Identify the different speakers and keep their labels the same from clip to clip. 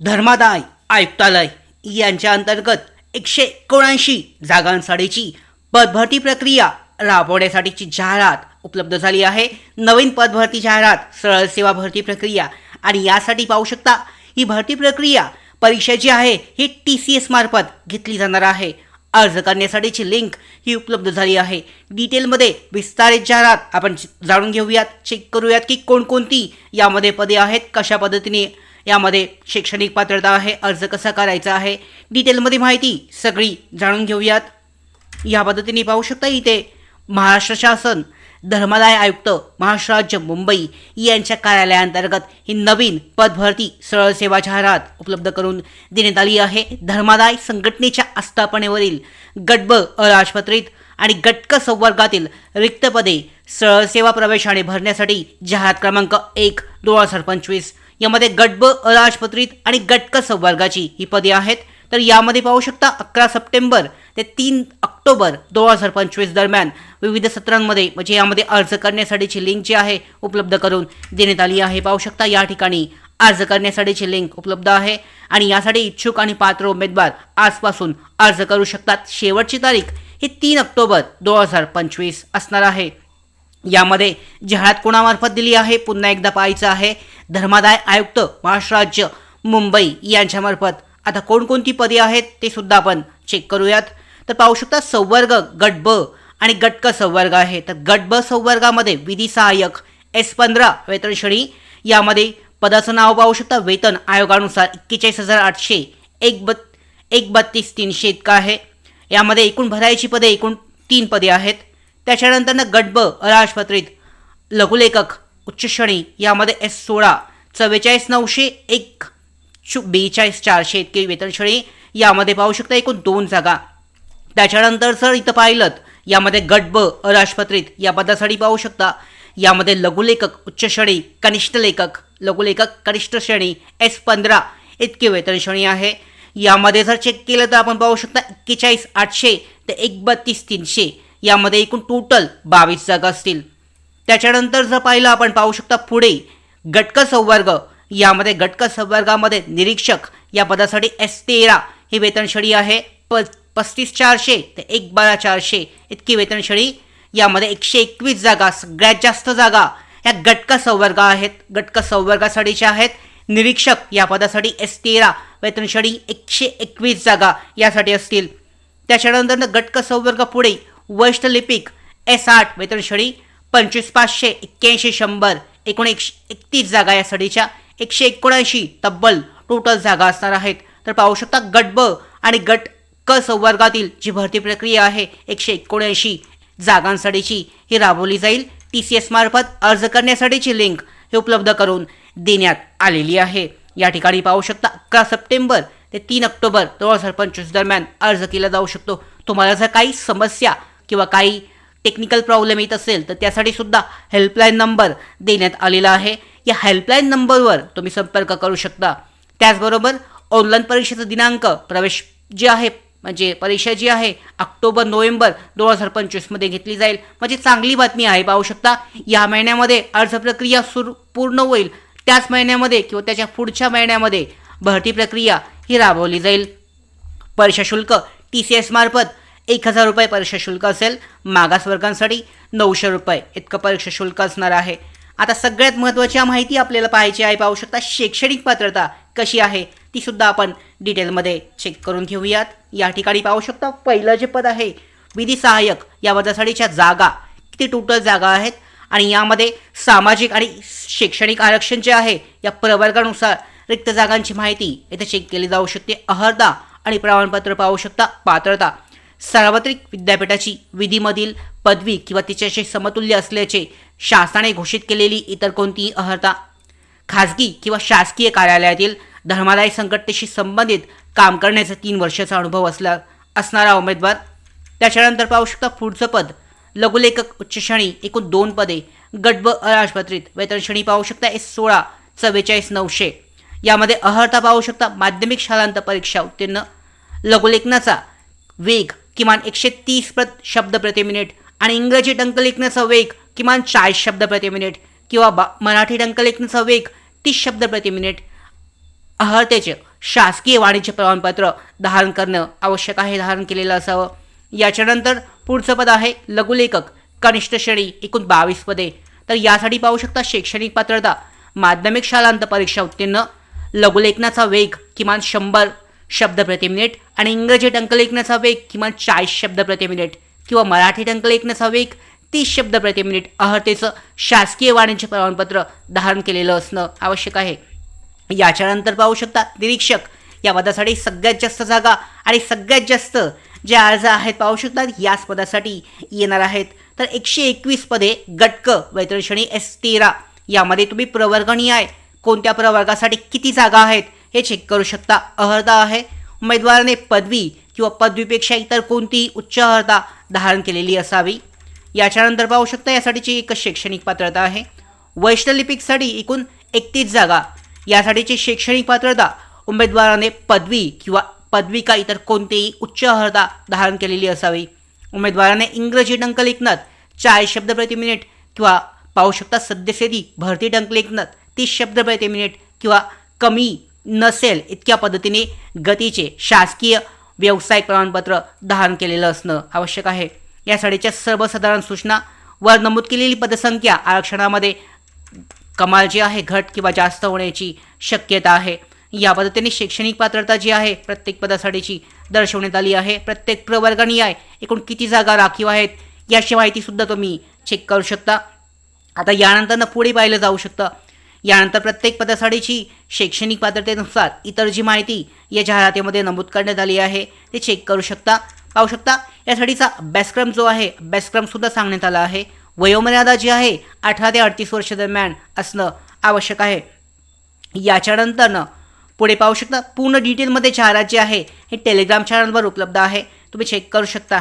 Speaker 1: धर्मादाय आयुक्तालय यांच्या अंतर्गत एकशे एकोणऐंशी जागांसाठीची पदभरती प्रक्रिया राबवण्यासाठीची जाहिरात उपलब्ध झाली आहे. नवीन पदभरती जाहिरात सरळ सेवा भरती प्रक्रिया आणि यासाठी पाहू शकता ही भरती प्रक्रिया परीक्षा जी आहे ही टी सी एस मार्फत घेतली जाणार आहे. अर्ज करण्यासाठीची लिंक ही उपलब्ध झाली आहे. डिटेलमध्ये विस्तारित जाहिरात आपण जाणून घेऊयात चेक करूयात की कोणकोणती यामध्ये पदे आहेत कशा पद्धतीने यामध्ये शैक्षणिक पात्रता आहे अर्ज कसा करायचा आहे डिटेलमध्ये माहिती सगळी जाणून घेऊयात. या पद्धतीने पाहू शकता इथे महाराष्ट्र शासन धर्मादाय आयुक्त महाराष्ट्र राज्य मुंबई यांच्या कार्यालयाअंतर्गत ही नवीन पदभरती सरळ सेवा जाहिरात उपलब्ध करून देण्यात आली आहे. धर्मादाय संघटनेच्या आस्थापनेवरील गटब अराजपत्रित आणि गटक संवर्गातील रिक्त पदे सरळ सेवा प्रवेशाने भरण्यासाठी जाहिरात क्रमांक एक दोन हजार पंचवीस यामध्ये गटब अराजपत्रित आणि गटक संवर्गाची ही पदे आहेत. तर यामध्ये पाहू शकता अकरा सप्टेंबर ते तीन ऑक्टोबर दोन हजार पंचवीस दरम्यान विविध सत्रांमध्ये म्हणजे यामध्ये अर्ज करण्यासाठीची लिंक जी आहे उपलब्ध करून देण्यात आली आहे. पाहू शकता या ठिकाणी अर्ज करण्यासाठीची लिंक उपलब्ध आहे. आणि यासाठी इच्छुक आणि पात्र उमेदवार आजपासून अर्ज करू शकतात. शेवटची तारीख ही तीन ऑक्टोबर दोन हजार पंचवीस असणार आहे. यामध्ये जाहिरात कोणामार्फत दिली आहे? पुन्हा एकदा पाहायचं आहे. धर्मादाय आयुक्त महाराष्ट्र राज्य मुंबई यांच्यामार्फत. आता कोणकोणती पदे आहेत ते सुद्धा आपण चेक करूयात. तर पाहू शकता संवर्ग गट ब आणि गट क संवर्ग आहे. तर गट ब संवर्गामध्ये विधी सहाय्यक एस पंधरा वेतन श्रेणी यामध्ये पदाचं नाव पाहू शकता वेतन आयोगानुसार एक्केचाळीस हजार आठशे एक बत् एक बत्तीस तीनशे इतका आहे. यामध्ये एकूण भरायची पदे एकूण तीन पदे आहेत. त्याच्यानंतरनं गट ब अराजपत्रित लघुलेखक उच्च श्रेणी यामध्ये एस सोळा चव्वेचाळीस नऊशे एक शु बेचाळीस चारशे इतके वेतन श्रेणी यामध्ये पाहू शकता एकूण दोन जागा. त्याच्यानंतर सर इथं पाहिलं यामध्ये गट ब अराजपत्रित या पदासाठी पाहू शकता. यामध्ये लघुलेखक उच्च श्रेणी कनिष्ठ लेखक लघुलेखक कनिष्ठ श्रेणी एस पंधरा इतके वेतन श्रेणी आहे. यामध्ये जर चेक केलं तर आपण पाहू शकता एक्केचाळीस आठशे ते एक बत्तीस तीनशे यामध्ये एकूण टोटल बावीस जागा असतील. त्याच्यानंतर जर पाहिलं आपण पाहू शकता पुढे गटक संवर्ग. यामध्ये गटक संवर्गामध्ये निरीक्षक या पदासाठी एस तेरा ही वेतनश्रेणी आहे. प पस्तीस चारशे ते एक बारा चारशे इतकी वेतनश्रेणी यामध्ये एकशे एकवीस जागा सगळ्यात जास्त जागा ह्या गटक संवर्ग आहेत. गटक संवर्गासाठीच्या आहेत. निरीक्षक या पदासाठी एस तेरा वेतनश्रेणी एकशे एकवीस जागा यासाठी असतील. त्याच्यानंतर गटक संवर्ग पुढे वरिष्ठ लिपिक एस आठ वेतनश्रेणी पंचवीस पाचशे एक्क्याऐंशी शंभर एकूण एकशे एकतीस जागा यासाठीच्या एकशे एकोणऐंशी तब्बल टोटल जागा असणार आहेत. तर पाहू शकता गट ब आणि गट क संवर्गातील जी भरती प्रक्रिया आहे एकशे एकोणऐंशी जागांसाठीची ही राबवली जाईल. टी सी एस मार्फत अर्ज करण्यासाठीची लिंक हे उपलब्ध करून देण्यात आलेली आहे. या ठिकाणी पाहू शकता अकरा सप्टेंबर ते तीन ऑक्टोबर दोन हजार पंचवीस दरम्यान अर्ज केला जाऊ शकतो. तुम्हाला जर काही समस्या किंवा काही टेक्निकल प्रॉब्लेम येत असेल तर त्यासाठी सुद्धा हेल्पलाईन नंबर देण्यात आलेला आहे. या हेल्पलाईन नंबरवर तुम्ही संपर्क करू शकता. त्याचबरोबर ऑनलाईन परीक्षेचा दिनांक प्रवेश जे आहे म्हणजे परीक्षा जी आहे ऑक्टोबर नोव्हेंबर दोन हजार पंचवीसमध्ये घेतली जाईल. म्हणजे चांगली बातमी आहे पाहू शकता. या महिन्यामध्ये अर्ज प्रक्रिया सुरू पूर्ण होईल. त्याच महिन्यामध्ये किंवा त्याच्या पुढच्या महिन्यामध्ये भरती प्रक्रिया ही राबवली जाईल. परीक्षा शुल्क टी सी एस मार्फत एक हजार रुपये परीक्षा शुल्क असेल मागासवर्गांसाठी नऊशे रुपये इतकं परीक्षा शुल्क असणार आहे. आता सगळ्यात महत्त्वाची माहिती आपल्याला पाहायची आहे पाहू शकता शैक्षणिक पात्रता कशी आहे ती सुद्धा आपण डिटेलमध्ये चेक करून घेऊयात. या ठिकाणी पाहू शकता पहिलं जे पद आहे विधी सहाय्यक या पदासाठीच्या जागा किती टोटल जागा आहेत? आणि यामध्ये सामाजिक आणि शैक्षणिक आरक्षण जे आहे या प्रवर्गानुसार रिक्त जागांची माहिती इथे चेक केली जाऊ शकते. अहर्दा आणि प्रमाणपत्र पाहू शकता पात्रता. सार्वत्रिक विद्यापीठाची विधीमधील पदवी किंवा तिच्याशी समतुल्य असल्याचे शासनाने घोषित केलेली इतर कोणतीही अर्हता खाजगी किंवा शासकीय कार्यालयातील धर्मादाय संघटनेशी संबंधित काम करण्याचा तीन वर्षाचा अनुभव असला असणारा उमेदवार. त्याच्यानंतर पाहू शकता पुढचं पद. लघुलेखक उच्च श्रेणी एकूण दोन पदे. गट व अराजपत्रित. वेतन श्रेणी पाहू शकता एस सोळा चव्वेचाळीस नऊशे. यामध्ये अहर्ता पाहू शकता माध्यमिक शालांत परीक्षा उत्तीर्ण. लघुलेखनाचा वेग किमान एकशे तीस प्रत शब्द प्रति मिनिट. आणि इंग्रजी टंकलेखनाचा वेग किमान चाळीस शब्द प्रति मिनिट. किंवा बा मराठी टंकलेखनाचा वेग तीस शब्द प्रति मिनिट. अहर्तेचे शासकीय वाणिज्य प्रमाणपत्र धारण करणं आवश्यक आहे धारण केलेलं असावं. याच्यानंतर पुढचं पद आहे लघुलेखक कनिष्ठ श्रेणी एकूण बावीस पदे. तर यासाठी पाहू शकता शैक्षणिक पात्रता माध्यमिक शालांत परीक्षा उत्तीर्ण लघुलेखनाचा वेग किमान शंभर शब्द प्रति मिनिट आणि इंग्रजी टंकलेखनाचा वेग किमान चाळीस शब्द प्रति मिनिट किंवा मराठी टंकलेखनाचा वेग तीस शब्द प्रति मिनिट अहर्तेचं शासकीय वाणिज्य प्रमाणपत्र धारण केलेलं असणं आवश्यक आहे. याच्यानंतर पाहू शकता निरीक्षक या पदासाठी सगळ्यात जास्त जागा आणि सगळ्यात जास्त जे अर्ज आहेत पाहू शकतात याच पदासाठी येणार आहेत. तर एकशे एकवीस पदे गटक वेतन एस तेरा यामध्ये तुम्ही प्रवर्गणीय आहे. कोणत्या प्रवर्गासाठी किती जागा आहेत? हे चेक करू शकता. अर्हता आहे. उमेदवाराने पदवी किंवा पदवीपेक्षा इतर कोणतीही उच्च अर्हता धारण केलेली असावी. याच्यानंतर पाहू शकता यासाठीची एक शैक्षणिक पात्रता आहे. वैष्णलिपिकसाठी एकूण एकतीस जागा. यासाठीची शैक्षणिक पात्रता उमेदवाराने पदवी किंवा पदवी का इतर कोणतीही उच्च अर्हता धारण केलेली असावी. उमेदवाराने इंग्रजी टंकलेखनात चाळीस शब्द प्रति मिनिट किंवा पाहू शकता सद्यस्थिती भरती टंकलेखनात तीस शब्द प्रति मिनिट किंवा कमी नसेल इतक्या पद्धतीने गतीचे शासकीय व्यावसायिक प्रमाणपत्र धारण केलेलं असणं आवश्यक आहे. यासाठीच्या सर्वसाधारण सूचना वर नमूद केलेली पदसंख्या आरक्षणामध्ये कमाल जी आहे घट किंवा जास्त होण्याची शक्यता आहे. या पद्धतीने शैक्षणिक पात्रता जी आहे प्रत्येक पदासाठीची दर्शवण्यात आली आहे. प्रत्येक प्रवर्गणी आहे एकूण किती जागा राखीव आहेत याची माहितीसुद्धा तुम्ही चेक करू शकता. आता यानंतरनं पुढे पाहिलं जाऊ शकतं. यानंतर प्रत्येक पदासाठीची शैक्षणिक पात्रतेनुसार इतर जी माहिती या जाहिरातीमध्ये नमूद करण्यात आली आहे ते चेक करू शकता पाहू शकता. यासाठीचा अभ्यासक्रम जो आहे अभ्यासक्रमसुद्धा सांगण्यात आला आहे. वयोमर्यादा जी आहे अठरा ते अडतीस वर्ष दरम्यान असणं आवश्यक आहे. याच्यानंतरनं पुढे पाहू शकता पूर्ण डिटेलमध्ये जाहिरात जी आहे हे टेलिग्राम चॅनलवर उपलब्ध आहे. तुम्ही चेक करू शकता.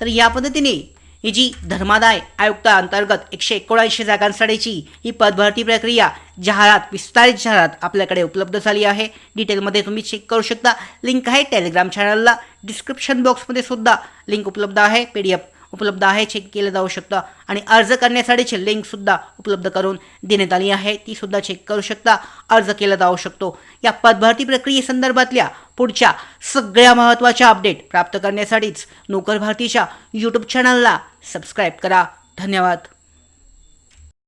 Speaker 1: तर या पद्धतीने ही जी धर्मादाय आयुक्त अंतर्गत एकशे एकोणऐंशी जागांसाठीची ही पदभरती प्रक्रिया जाहिरात विस्तारित जाहिरात आपल्याकडे उपलब्ध झाली आहे. डिटेलमध्ये तुम्ही चेक करू शकता. लिंक आहे टेलिग्राम चॅनलला. डिस्क्रिप्शन बॉक्समध्ये सुद्धा लिंक उपलब्ध आहे. पी डी एफ उपलब्ध आहे चेक केलं जाऊ शकतं. आणि अर्ज करण्यासाठीची लिंकसुद्धा उपलब्ध करून देण्यात आली आहे. ती सुद्धा चेक करू शकता अर्ज केला जाऊ शकतो. या पदभरती प्रक्रियेसंदर्भातल्या पुढच्या सगळ्या महत्त्वाच्या अपडेट प्राप्त करण्यासाठीच नोकर भारतीच्या यूट्यूब चॅनलला सबस्क्राईब करा. धन्यवाद.